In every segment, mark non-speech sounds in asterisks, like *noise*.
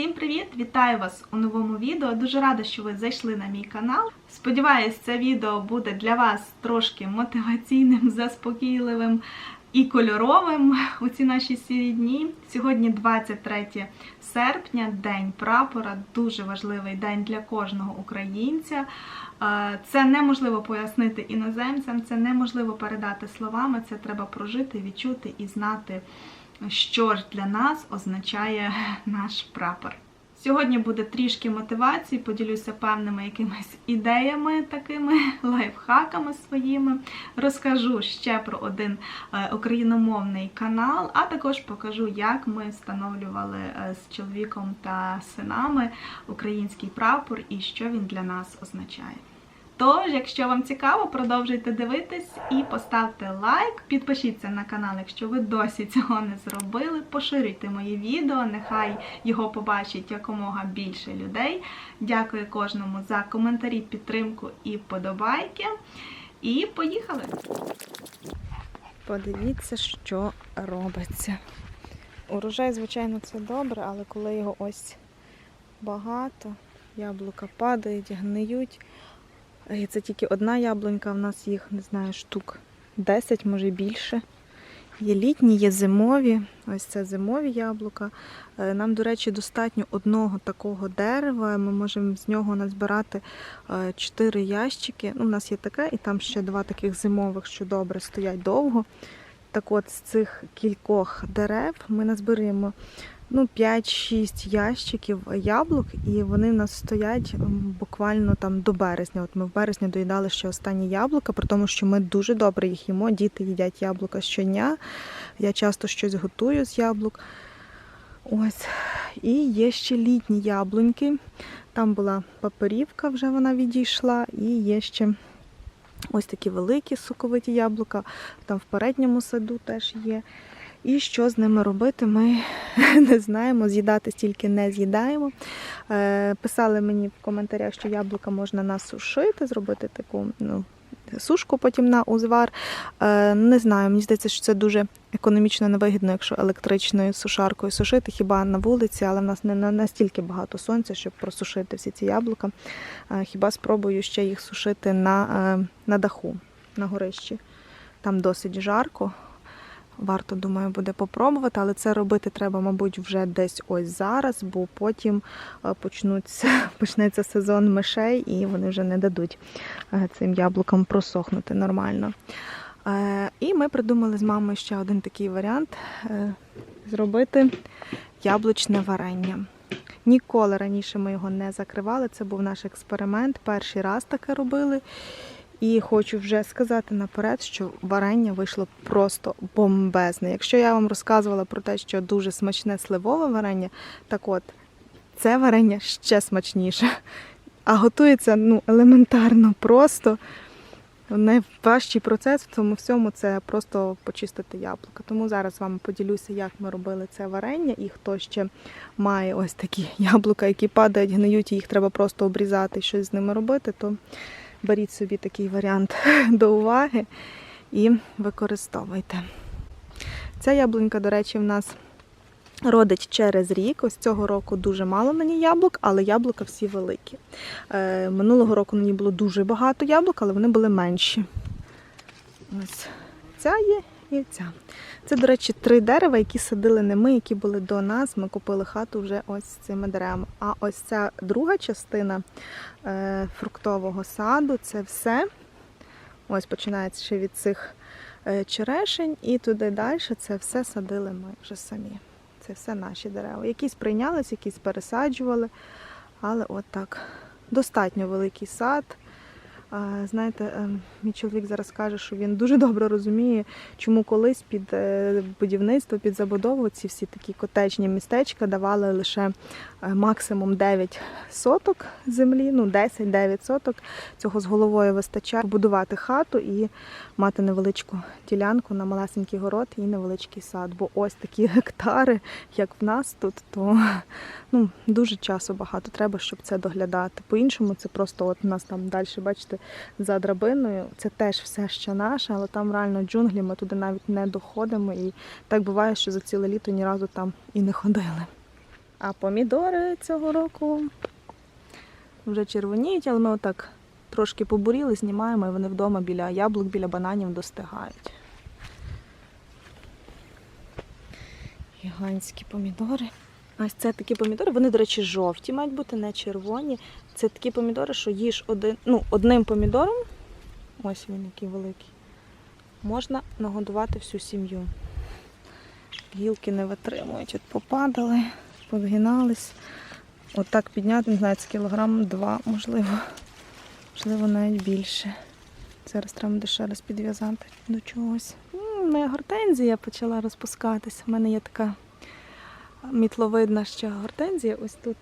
Всім привіт! Вітаю вас у новому відео. Дуже рада, що ви зайшли на мій канал. Сподіваюсь, це відео буде для вас трошки мотиваційним, *laughs* заспокійливим і кольоровим у ці наші сірі дні. Сьогодні 23 серпня, День прапора, дуже важливий день для кожного українця. Е, Це неможливо пояснити іноземцям, це неможливо передати словами. Це треба прожити, відчути і знати, що ж для нас означає наш прапор. Сьогодні буде трішки мотивації, поділюся певними якимись ідеями, такими лайфхаками своїми. Розкажу ще про один е, україномовний канал, а також покажу, як ми встановлювали е, з чоловіком та синами український прапор і що він для нас означає. Тож, якщо вам цікаво, продовжуйте дивитись і поставте лайк. Підпишіться на канал, якщо ви досі цього не зробили. Поширюйте мої відео, нехай його побачить якомога більше людей. Дякую кожному за коментарі, підтримку і вподобайки. І поїхали! Подивіться, що робиться. Урожай, звичайно, це добре, але коли його ось багато, яблука падають, гниють. І це тільки одна яблунька, в нас їх, не знаю, штук 10, може більше. Є літні, є зимові. Ось це зимові яблука. Е, Нам, до речі, достатньо одного такого дерева. Ми можемо з нього назбирати 4 ящики. Ну, у нас є таке, і там ще два таких зимових, що добре стоять довго. Так от, з цих кількох дерев ми назбираємо ну, 5-6 ящиків яблук, і вони в нас стоять буквально там до березня. От ми в березні доїдали ще останні яблука, при тому, що ми дуже добре їх їмо. Діти їдять яблука щодня. Я часто щось готую з яблук. Ось. І є ще літні яблуньки. Там була паперівка, вже вона відійшла, і є ще ось такі великі соковиті яблука. Там в передньому саду теж є. І що з ними робити, ми *laughs* не знаємо. З'їдати стільки не з'їдаємо. Е, Писали мені в коментарях, що яблука можна насушити, зробити таку ну, сушку потім на узвар. Е, Не знаю, мені здається, що це дуже економічно невигідно, якщо електричною сушаркою сушити, хіба на вулиці, але в нас не настільки багато сонця, щоб просушити всі ці яблука. Е, Хіба спробую ще їх сушити на, на даху, на горищі. Там досить жарко. Варто, думаю, буде попробувати, але це робити треба, мабуть, вже десь ось зараз, бо потім е, почнуться, *laughs* почнеться сезон мишей і вони вже не дадуть е, цим яблукам просохнути нормально. Е, І ми придумали з мамою ще один такий варіант зробити яблучне варення. Ніколи раніше ми його не закривали. Це був наш експеримент. Перший раз таке робили. І хочу вже сказати наперед, що варення вийшло просто бомбезне. Якщо я вам розказувала про те, що дуже смачне сливове варення, так от це варення ще смачніше. А готується ну, елементарно просто. Найважчий процес в цьому всьому це просто почистити яблука. Тому зараз з вами поділюся, як ми робили це варення, і хто ще має ось такі *laughs* яблука, які падають, гниють, і їх треба просто обрізати і щось з ними робити, то беріть собі такий варіант *laughs* до уваги і використовуйте. Ця яблунька, до речі, в нас родить через рік. Ось цього року дуже мало ній яблук, але яблука всі великі. Е, минулого року ній було дуже багато яблук, але вони були менші. Ось ця є і ця. Це, до речі, три дерева, які садили не ми, які були до нас. Ми купили хату вже ось цими деревами. А ось ця друга частина е, фруктового саду це все. Ось починається ще від цих е, черешень, і туди далі це все садили ми вже самі. Це все наші дерева. Якісь прийнялись, якісь пересаджували, але от так. Достатньо великий сад. Знаєте, е, мій чоловік зараз каже, що він дуже добре розуміє, чому колись під е, будівництво, під забудову ці всі такі котечні містечка давали лише максимум 9 соток землі, ну 10-9 соток. Цього з головою вистачає будувати хату і мати невеличку ділянку на малесенький город і невеличкий сад. Бо ось такі гектари, як в нас тут, то ну, дуже часу багато треба, щоб це доглядати. По-іншому це просто от у нас там далі, бачите, за драбиною. Це теж все ще наше, але там реально джунглі, ми туди навіть не доходимо. І так буває, що за ціле літо ні разу там і не ходили. А помідори цього року вже червоніють, але ми отак трошки побуріли, знімаємо, і вони вдома біля яблук, біля бананів достигають. Гігантські помідори. Ось це такі помідори. Вони, до речі, жовті мають бути, не червоні. Це такі помідори, що їж один, ну, одним помідором. Ось він який великий. Можна нагодувати всю сім'ю. Гілки не витримують. От попадали, повгинались. Отак підняти, не знаю, це кілограм два, можливо. Можливо, навіть більше. Зараз треба буде ще раз підв'язати до чогось. Моя гортензія почала розпускатись. У мене є така мітловидна ще гортензія ось тут.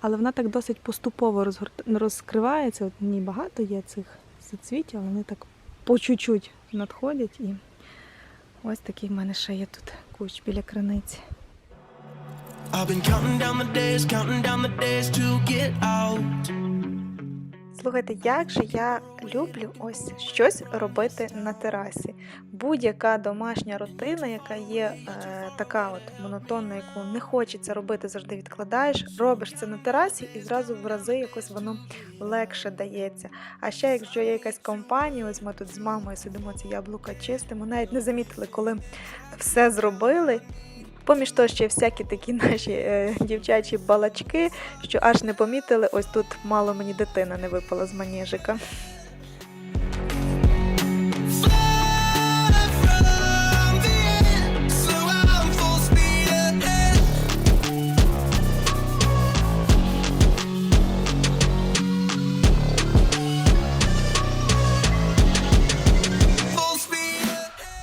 Але вона так досить поступово розкривається. От ній багато є цих соцвітів, але вони так по чуть-чуть надходять. І ось такий в мене ще є тут кущ біля криниці. Слухайте, як же я люблю ось щось робити на терасі. Будь-яка домашня рутина, яка є е, така от монотонна, яку не хочеться робити, завжди відкладаєш, робиш це на терасі і зразу в рази якось воно легше дається. А ще якщо є якась компанія, ось ми тут з мамою сидимо, ці яблука чистимо, навіть не замітили, коли все зробили. Поміж того, ще всякі такі *laughs* наші е, дівчачі балачки, що аж не помітили, ось тут мало мені дитина не випала з маніжика.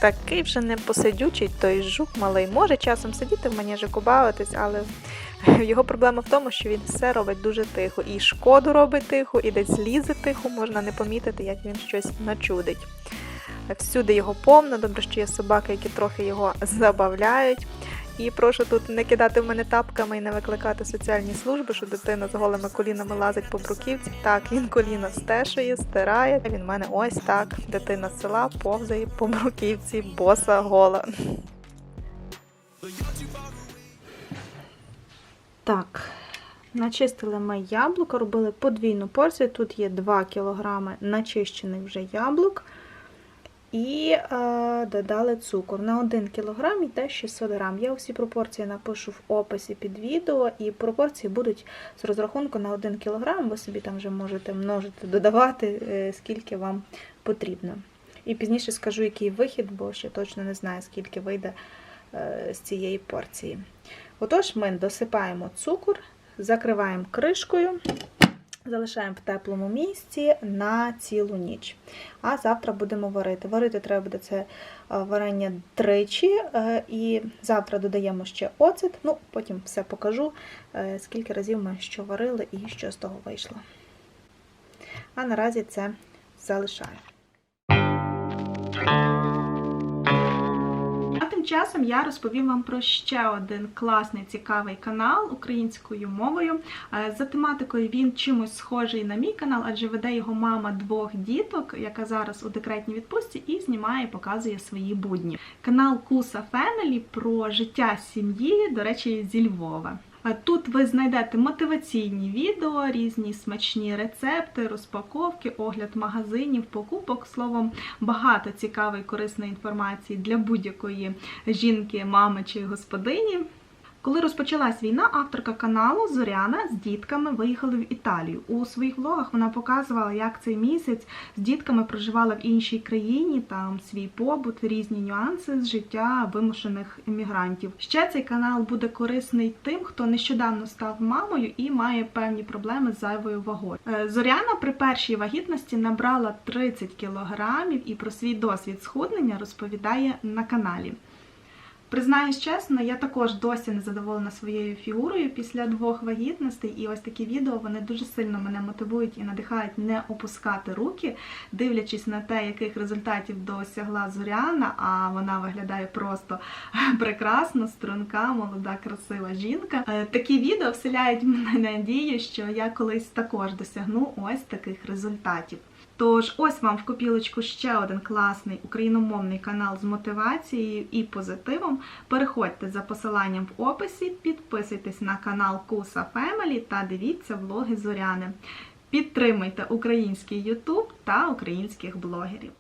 Такий вже не посидючий той жук малий. Може часом сидіти в манежику бавитись, але *laughs* його проблема в тому, що він все робить дуже тихо. І шкоду робить тихо, і десь лізе тихо, можна не помітити, як він щось начудить. Всюди його повно, добре, що є собаки, які трохи його забавляють. І прошу тут не кидати в мене тапками і не викликати соціальні служби, що дитина з голими колінами лазить по бруківці. Так, він коліна стешує, стирає. Він в мене ось так. Дитина з села повзає по бруківці, боса гола. Так, начистили ми яблука, робили подвійну порцію. Тут є 2 кг начищених вже яблук. І е, додали цукор. На 1 кг йде 600 г. Я усі пропорції напишу в описі під відео, і пропорції будуть з розрахунку на 1 кг. Ви собі там вже можете множити, додавати, е, скільки вам потрібно. І пізніше скажу, який вихід, бо ще точно не знаю, скільки вийде е, з цієї порції. Отож, ми досипаємо цукор, закриваємо кришкою, залишаємо в теплому місці на цілу ніч. А завтра будемо варити. Варити треба буде це е, варення тричі, е, і завтра додаємо ще оцет. Ну, потім все покажу, е, скільки разів ми що варили і що з того вийшло. А наразі це залишаю. Часом я розповім вам про ще один класний цікавий канал українською мовою. Е, За тематикою він чимось схожий на мій канал, адже веде його мама двох діток, яка зараз у декретній відпустці, і знімає, показує свої будні. Канал Куса Фемелі про життя сім'ї, до речі, зі Львова. А Тут ви знайдете мотиваційні відео, різні смачні рецепти, розпаковки, огляд магазинів, покупок. Словом, багато цікавої корисної інформації для будь-якої жінки, мами чи господині. Коли розпочалась війна, авторка каналу Зоряна з дітками виїхали в Італію. У своїх влогах вона показувала, як цей місяць з дітками проживала в іншій країні, там свій побут, різні нюанси з життя вимушених емігрантів. Ще цей канал буде корисний тим, хто нещодавно став мамою і має певні проблеми з зайвою вагою. Е, Зоряна при першій вагітності набрала 30 кілограмів і про свій досвід схуднення розповідає на каналі. Признаюсь чесно, я також досі не задоволена своєю фігурою після двох вагітностей, і ось такі відео вони дуже сильно мене мотивують і надихають не опускати руки, дивлячись на те, яких результатів досягла Зоряна, а вона виглядає просто *laughs* прекрасно, струнка, молода, красива жінка. Е, Такі відео вселяють мене надію, що я колись також досягну ось таких результатів. Тож, ось вам в копілочку ще один класний україномовний канал з мотивацією і позитивом. Переходьте за посиланням в описі, підписуйтесь на канал Куса Family та дивіться влоги Зоряни. Підтримуйте український YouTube та українських блогерів.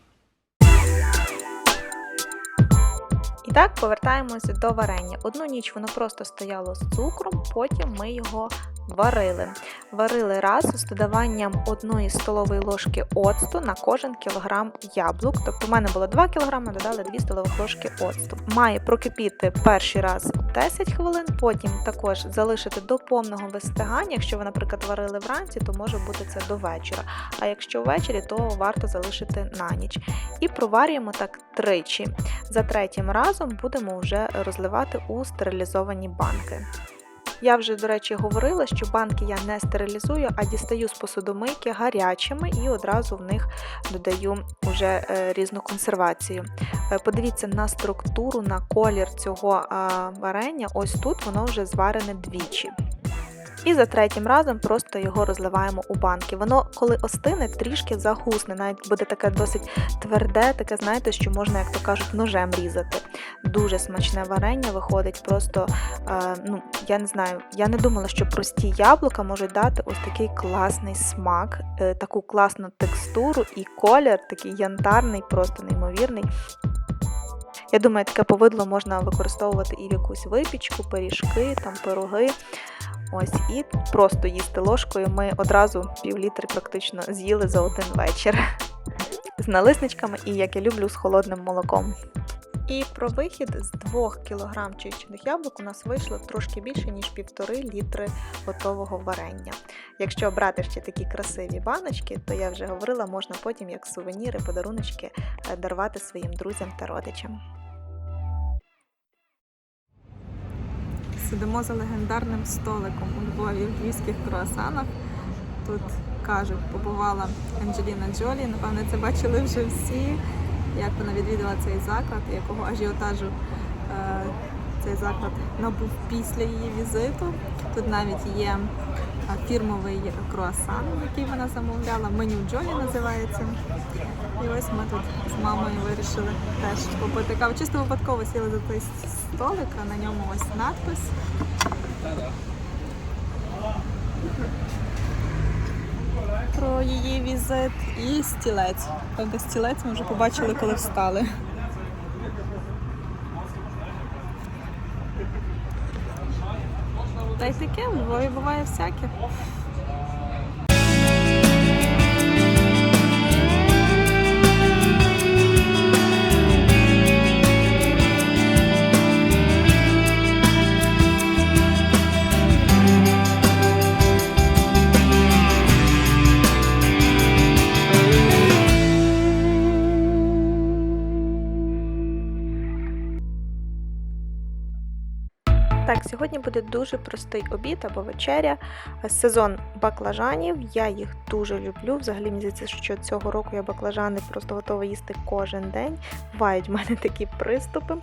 І так повертаємося до варення. Одну ніч воно просто стояло з цукром, потім ми його варили. Варили раз з додаванням одної столової ложки оцту на кожен кілограм яблук. Тобто в мене було 2 кг, додали 2 столових ложки оцту. Має прокипіти перший раз 10 хвилин, потім також залишити до повного вистигання. Якщо ви, наприклад, варили вранці, то може бути це до вечора. А якщо ввечері, то варто залишити на ніч. І проварюємо так тричі. За третім разом будемо вже розливати у стерилізовані банки. Я вже, до речі, говорила, що банки я не стерилізую, а дістаю з посудомийки гарячими і одразу в них додаю вже е, різну консервацію. Е, Подивіться на структуру, на колір цього варення. Ось тут воно вже зварене двічі. І за третім разом просто його розливаємо у банки. Воно, коли остине, трішки загусне, навіть буде таке досить тверде, таке, знаєте, що можна, як то кажуть, ножем різати. Дуже смачне варення виходить. Просто е, ну я не знаю, я не думала, що прості яблука можуть дати ось такий класний смак, е, таку класну текстуру і колір, такий янтарний, просто неймовірний. Я думаю, таке повидло можна використовувати і в якусь випічку, пиріжки, там пироги. Ось і просто їсти ложкою. Ми одразу півлітри практично з'їли за один вечір з налисничками і як я люблю з холодним молоком. І про вихід з 2 кг чищених яблук у нас вийшло трошки більше, ніж півтори літри готового варення. Якщо брати ще такі красиві баночки, то я вже говорила, можна потім як сувеніри, подаруночки е, дарувати своїм друзям та родичам. Сидимо за легендарним столиком у Львові в львівських круасанах. Тут кажуть, побувала Анджеліна Джолі. Напевно, це бачили вже всі, як вона відвідала цей заклад, якого ажіотажу е, цей заклад набув після її візиту. Тут навіть є е, фірмовий круасан, який вона замовляла. Меню Джолі називається. І ось ми тут з мамою вирішили теж попити каву. Чисто випадково сіли за той столик, а на ньому ось надпис. Про її візит і стілець. Правда, стілець ми вже побачили, коли встали. Та й таке, буває всяке. Буде дуже простий обід або вечеря. Сезон баклажанів. Я їх дуже люблю. Взагалі мені здається, що цього року я баклажани просто готова їсти кожен день. Бувають в мене такі приступи.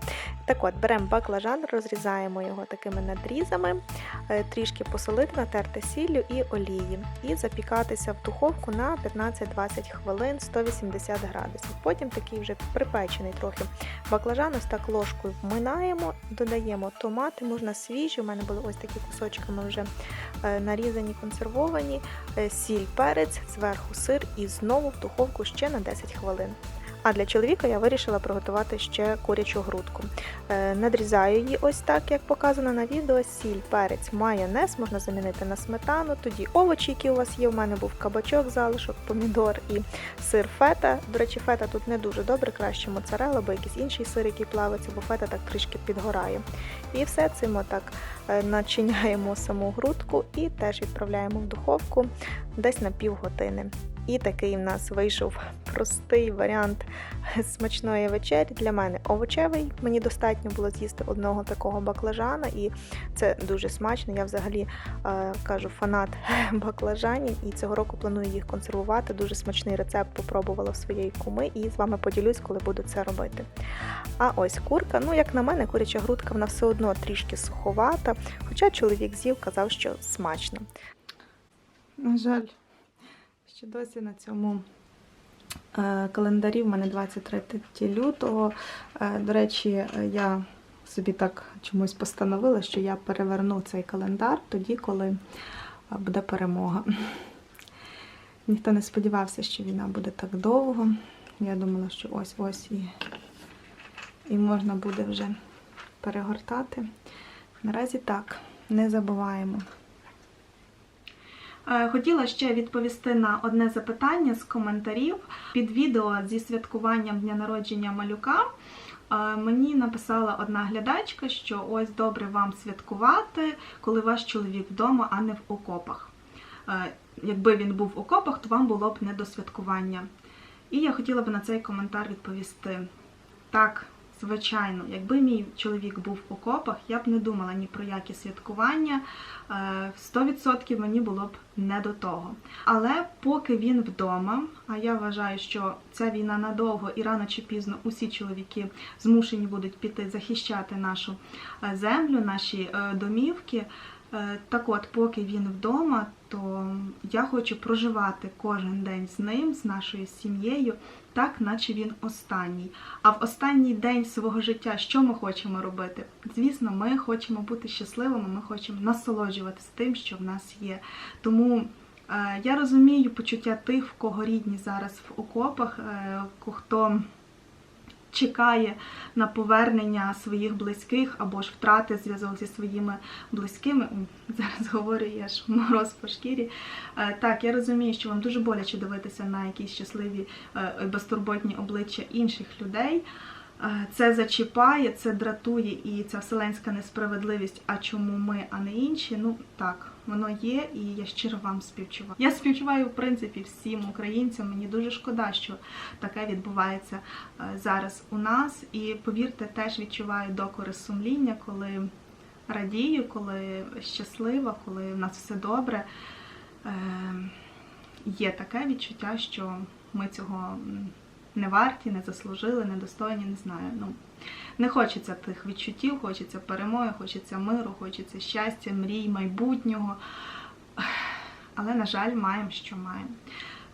Так от, беремо баклажан, розрізаємо його такими надрізами, е, трішки посолити, натерти сіллю і олії. І запікатися в духовку на 15-20 хвилин 180 градусів. Потім такий вже припечений трохи баклажан, ось так ложкою вминаємо, додаємо томати, можна свіжі. У мене були ось такі кусочками вже е, нарізані, консервовані, е, сіль, перець, зверху сир і знову в духовку ще на 10 хвилин. А для чоловіка я вирішила приготувати ще курячу грудку. Е, Надрізаю її ось так, як показано на відео. Сіль, перець, майонез можна замінити на сметану. Тоді овочі, які у вас є. У мене був кабачок, залишок, помідор і сир фета. До речі, фета тут не дуже добре, краще моцарелла або якийсь інший сир, який плавиться, бо фета так трішки підгорає. І все цим отак е, начиняємо саму грудку і теж відправляємо в духовку десь на півгодини. І такий в нас вийшов простий варіант смачної вечері. Для мене овочевий. Мені достатньо було з'їсти одного такого баклажана, і це дуже смачно. Я взагалі е, кажу фанат *laughs* баклажанів, і цього року планую їх консервувати. Дуже смачний рецепт попробувала в своєї куми, і з вами поділюсь, коли буду це робити. А ось курка, ну як на мене, куряча грудка вона все одно трішки суховата, хоча чоловік з'їв, казав, що смачно. На жаль, ще досі на цьому е, календарі в мене 23 лютого. Е, До речі, я собі так чомусь постановила, що я переверну цей календар тоді, коли е, буде перемога. Ніхто не сподівався, що війна буде так довго. Я думала, що ось-ось і, і можна буде вже перегортати. Наразі так, не забуваємо. Е, Хотіла ще відповісти на одне запитання з коментарів під відео зі святкуванням дня народження малюка. е, Мені написала одна глядачка, що ось добре вам святкувати, коли ваш чоловік вдома, а не в окопах. Е, Якби він був в окопах, то вам було б не до святкування. І я хотіла б на цей коментар відповісти. Так, звичайно, якби мій чоловік був в окопах, я б не думала ні про які святкування. Е, 100% мені було б не до того. Але поки він вдома, а я вважаю, що ця війна надовго і рано чи пізно усі чоловіки змушені будуть піти захищати нашу е, землю, наші е, домівки. Е, Так от, поки він вдома, то я хочу проживати кожен день з ним, з нашою сім'єю, так, наче він останній. А в останній день свого життя що ми хочемо робити? Звісно, ми хочемо бути щасливими, ми хочемо насолоджуватися тим, що в нас є. Тому е, я розумію почуття тих, в кого рідні зараз в окопах, е, хто чекає на повернення своїх близьких або ж втрати зв'язок зі своїми близькими. Зараз *laughs* говорю, я ж мороз по шкірі. Е, Так, я розумію, що вам дуже боляче дивитися на якісь щасливі е, безтурботні обличчя інших людей. Це зачіпає, це дратує і ця вселенська несправедливість. А чому ми, а не інші? Ну так, воно є, і я щиро вам співчуваю. Я співчуваю в принципі всім українцям. Мені дуже шкода, що таке відбувається е, зараз у нас. І повірте, теж відчуваю докори сумління, коли радію, коли щаслива, коли в нас все добре. Е, Є таке відчуття, що ми цього не варті, не заслужили, недостойні, не знаю. Ну, не хочеться тих відчуттів, хочеться перемоги, хочеться миру, хочеться щастя, мрій, майбутнього. Але, на жаль, маємо, що маємо.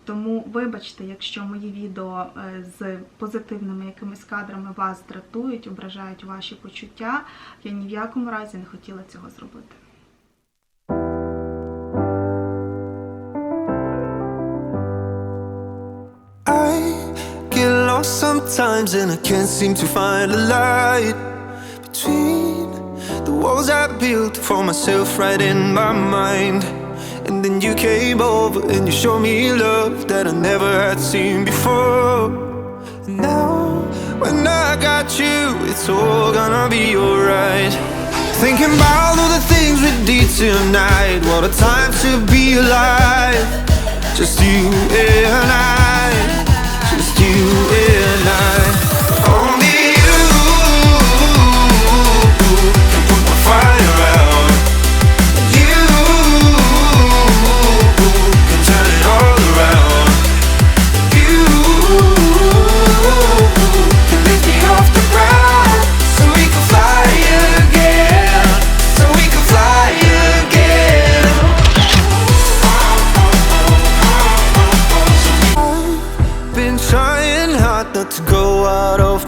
Тому вибачте, якщо мої відео е, з позитивними якимись кадрами вас дратують, ображають ваші почуття. Я ні в якому разі не хотіла цього зробити. Sometimes and I can't seem to find a light between the walls I built for myself right in my mind. And then you came over and you showed me love that I never had seen before. And now, when I got you, it's all gonna be alright. Thinking about all the things we did tonight. What a time to be alive. Just you and I. Just you and I.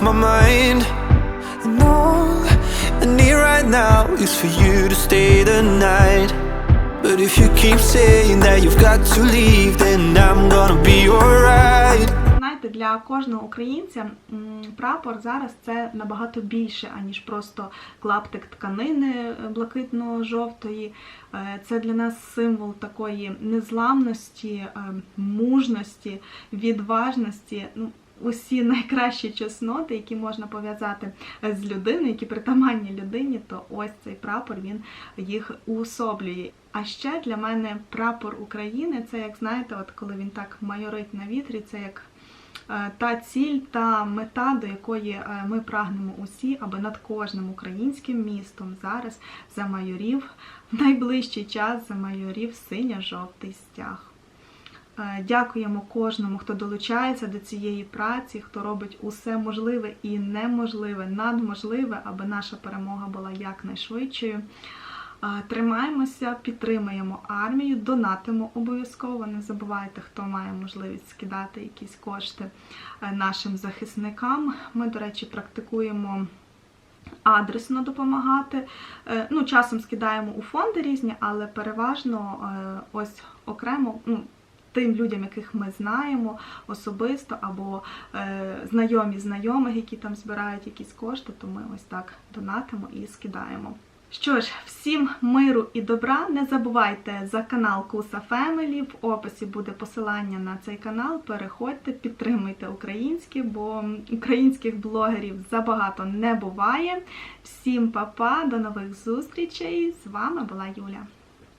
my mind. And all I need right now is for you to stay the night. But if you keep saying that you've got to leave, then I'm gonna be alright. Знаєте, для кожного українця прапор зараз це набагато більше, аніж просто клаптик тканини е, блакитно-жовтої. Е, Це для нас символ такої незламності, е, мужності, відважності. Ну, усі найкращі чесноти, які можна пов'язати з людиною, які притаманні людині, то ось цей прапор він їх уособлює. А ще для мене прапор України це, як знаєте, от коли він так майорить на вітрі, це як е, та ціль, та мета, до якої е, ми прагнемо усі, аби над кожним українським містом зараз замайорів в найближчий час замайорів синьо-жовтий стяг. Е, Дякуємо кожному, хто долучається до цієї праці, хто робить усе можливе і неможливе, надможливе, аби наша перемога була якнайшвидшою. Е, Тримаємося, підтримуємо армію, донатимо обов'язково. Не забувайте, хто має можливість скидати якісь кошти е, нашим захисникам. Ми, до речі, практикуємо адресно допомагати. Ну, часом скидаємо у фонди різні, але переважно ось окремо. ну, Тим людям, яких ми знаємо особисто, або е, знайомі знайомих, які там збирають якісь кошти, то ми ось так донатимо і скидаємо. Що ж, всім миру і добра. Не забувайте за канал Куса Фемелі. В описі буде посилання на цей канал. Переходьте, підтримуйте українське, бо українських блогерів забагато не буває. Всім па-па, до нових зустрічей! З вами була Юля.